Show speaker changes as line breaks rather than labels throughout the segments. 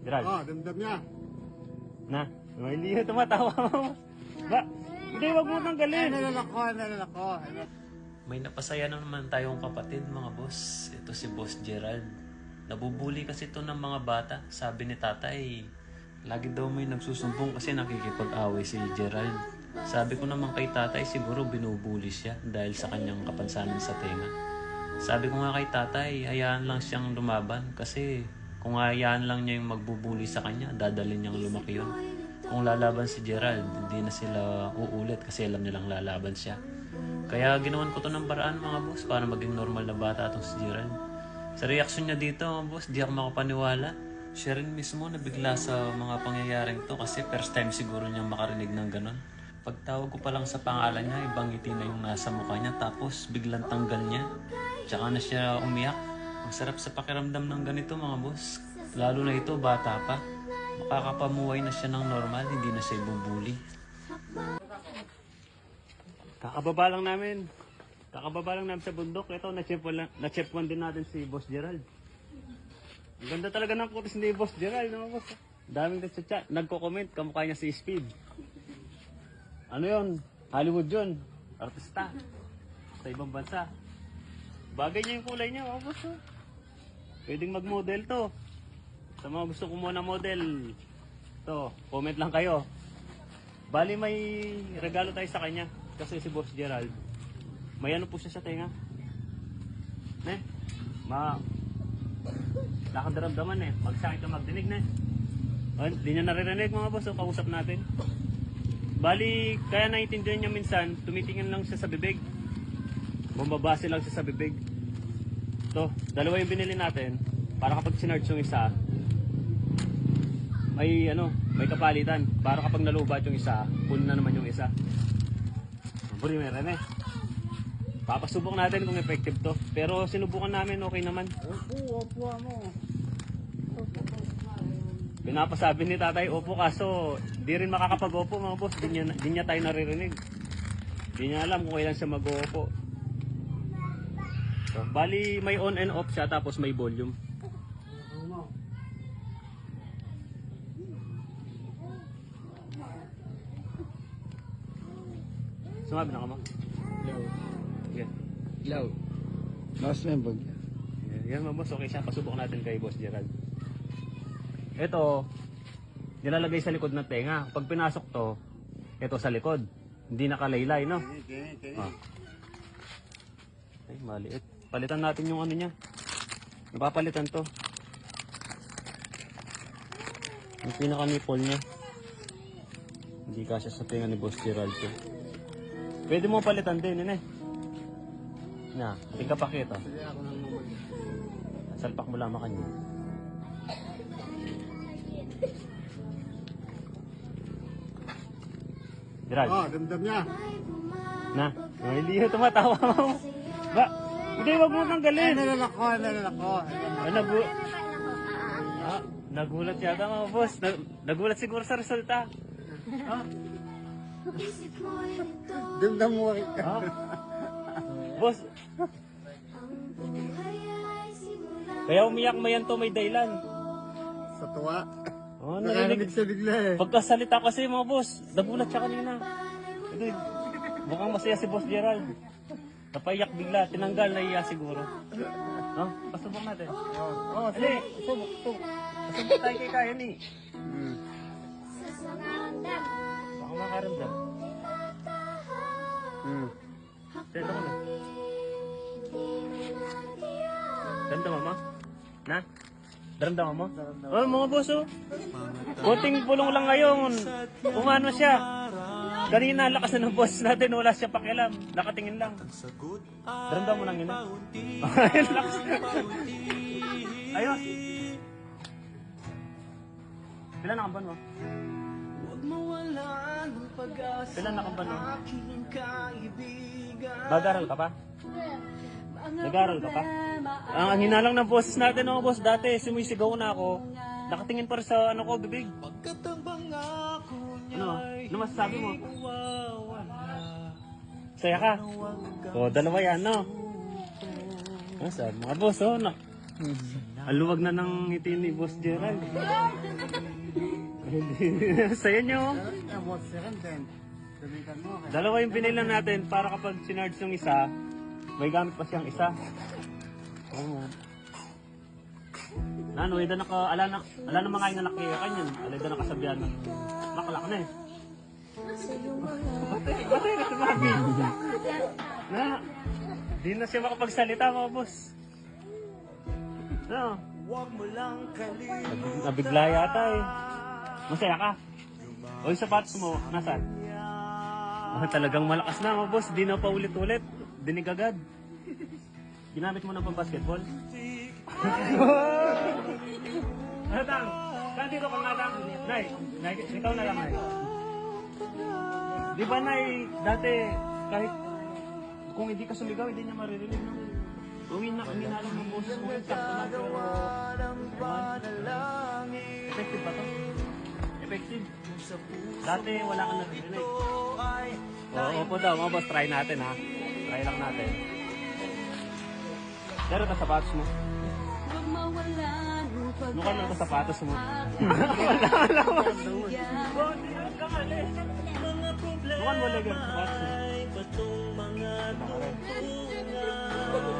Gerald.
Oh, damdam niya.
Na, may hindi na tumatawa mo. Ba? Hindi, wag mo
Ay,
tanggalin.
nalalako, nalalako.
May napasaya na naman tayong kapatid mga boss. Ito si Boss Gerald. Nabubuli kasi ito ng mga bata. Sabi ni tatay, lagi daw may nagsusumbong kasi nakikipag-away si Gerald. Sabi ko naman kay tatay, siguro binubuli siya dahil sa kanyang kapansanan sa tenga. Sabi ko nga kay tatay, hayaan lang siyang lumaban kasi kung hayaan lang niya yung magbubuli sa kanya, dadalhin niyang lumaki yun. Kung lalaban si Gerald, hindi na sila uulit kasi alam nilang lalaban siya. Kaya ginawan ko to ng paraan mga boss para maging normal na bata itong si Gerald. Sa reaksyon niya dito mga boss, di ako makapaniwala. Siya rin mismo nabigla sa mga pangyayaring to kasi first time siguro niyang makarinig ng ganon. Pagtawag ko pa lang sa pangalan niya, ibang ngiti na yung nasa mukha niya tapos biglang tanggal niya. Tsaka na siya umiyak. Ang sarap sa pakiramdam ng ganito mga boss. Lalo na ito, bata pa. Makakapamuhay na siya ng normal, hindi na siya ibubuli.
Kakababa lang namin. Kakababa lang namin sa bundok. Ito, na-chip one, one din natin si Boss Gerald. Ang ganda talaga ng kutis ni Boss Gerald. No, boss? Daming nagchat Nagko-comment. Kamukha niya si Speed. Ano yon? Hollywood yun. Artista. Sa ibang bansa. Bagay niya yung kulay niya. Oh, boss. Oh. Pwedeng mag-model to. Sa mga gusto kumuha ng model. To, comment lang kayo. Bali may regalo tayo sa kanya kasi si Boss Gerald may ano po siya sa tenga. Ne? Ma Lakad daramdaman eh. Magsakit ka magdinig ne. Oh, Hindi niya naririnig mga boss. So, kausap natin. Bali, kaya naiintindihan niya minsan, tumitingin lang siya sa bibig. Bumabase lang siya sa bibig. To, dalawa yung binili natin. Para kapag sinarge yung isa, may ano, may kapalitan. Para kapag nalubat yung isa, puno na naman yung isa. Buri meron eh. Papasubok natin kung effective to. Pero sinubukan namin, okay naman.
Opo, opo mo.
Pinapasabi ni tatay, opo kaso di rin makakapag-opo mga boss. Di niya, di niya tayo naririnig. Di niya alam kung kailan siya mag-opo. So, bali may on and off siya tapos may volume. Sumabi na ka mo? Yeah.
Ilaw. Last member.
Yan, yan mga boss, okay siya. Pasubok natin kay Boss Gerald. Ito, nilalagay sa likod ng tenga. Pag pinasok to, ito sa likod. Hindi nakalaylay, no?
Tini.
Ah. Ay, maliit. Palitan natin yung ano niya. Napapalitan to. Yung pinaka-nipple niya. Hindi kasya sa tenga ni Boss Gerald to. Pwede mo palitan din, yun eh. Na, tingka pakita.
Sige ako nang mamali.
Salpak mo lamang kanya. Gerald,
Oh, damdam niya.
na, oh, hindi tumatawa mo. Ba, hindi, wag mo
Ay,
tanggalin.
nalalako, nalalako.
Ah, nagu ah, nagulat yata mga boss. Nag nagulat siguro sa resulta. Ah,
Damdam mo ka.
ah. boss, kaya umiyak mo yan to may dahilan.
Sa tuwa.
Oh, narinig,
sa bigla eh.
Pagkasalita kasi mga boss, nagulat siya kanina. Ito, mukhang masaya si Boss Gerald. Napaiyak bigla, tinanggal, naiya siguro. No? Pasubok natin.
Oh, oh,
Ali, subok, subok. Pasubok tayo kay kaya ni.
Hmm.
Baka makaramdam.
Hmm.
Dito ko na. Daramdaman mo? Na? Daramdaman mo? Oh, mga boss oh. Kunting pulong lang ngayon. Umano siya. Kanina lakas na ng boss natin, wala siya pakialam. Nakatingin lang. Daramdaman mo lang yun. ah. Ayun, lakas na. Ayos. Pilan na kamban mo? Pilan na kamban mo? Mag-aral ka pa? Nag-aral ka pa? Ang ang hinalang ng boses natin mga boss, dati sumisigaw na ako. Nakatingin pa rin sa ano ko, bibig. Ano? Masasabi mo? Saya ka? O, dalawa yan, no? Ano sa mga boss, oh, no? Aluwag na ng ngiti ni Boss Gerald. Saya nyo.
Ah, kaya-
Dalawa yung binila natin para kapag sinarge yung isa, may gamit pa siyang isa. Oo. Nano, ida naka, ala na, ala na mga inanak kaya kanyan. Ala ida nakasabihan na. Nakalak na eh. Batay, batay na si Mami. Na, di na siya makapagsalita mga boss. No. Nabig- Nabigla yata eh. Masaya ka? O yung sapatos mo, nasaan? Ah, talagang malakas na mga boss, di na pa ulit-ulit. Dinig agad. Ginamit mo na pang basketball? ano tang? Saan dito kang natang? Nay, nay, ikaw na lang nay. Di ba nay, dati kahit kung hindi ka sumigaw, hindi niya maririnig no? Uwi na kami na lang ng boses mo. Sakto na pero... Effective ba to? Effective. Dati wala kang naririnig. Oo po daw, mga boss, try natin ha. Try lang natin. Pero ito sapatos mo. Mukhang lang sapatos mo. wala, wala, boss. Oh, di ka kamali. Mukhang wala yung sapatos mo. Ano.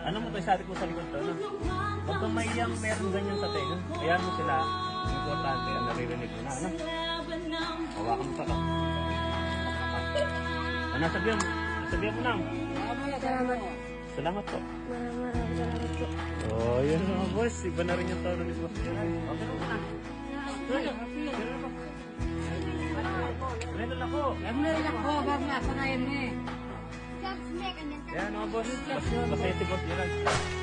Ano mo tayo sabi ko sa likod to, no? Huwag kang maiyang meron ganyan sa tenga. Ayan mo sila. Importante ang naririnig mo na, ano? Hawakan mo pa ka. Ano, sabihan mo? Sabihan mo lang.
Salamat.
Salamat po.
Maraming maraming salamat po.
Oh, yun mga boss. Iba na rin yung tono ni boss. Okay na muna. Meron ako.
Meron ako, bag na, panayin mo eh.
Yan mga boss. Basta si boss Gerald.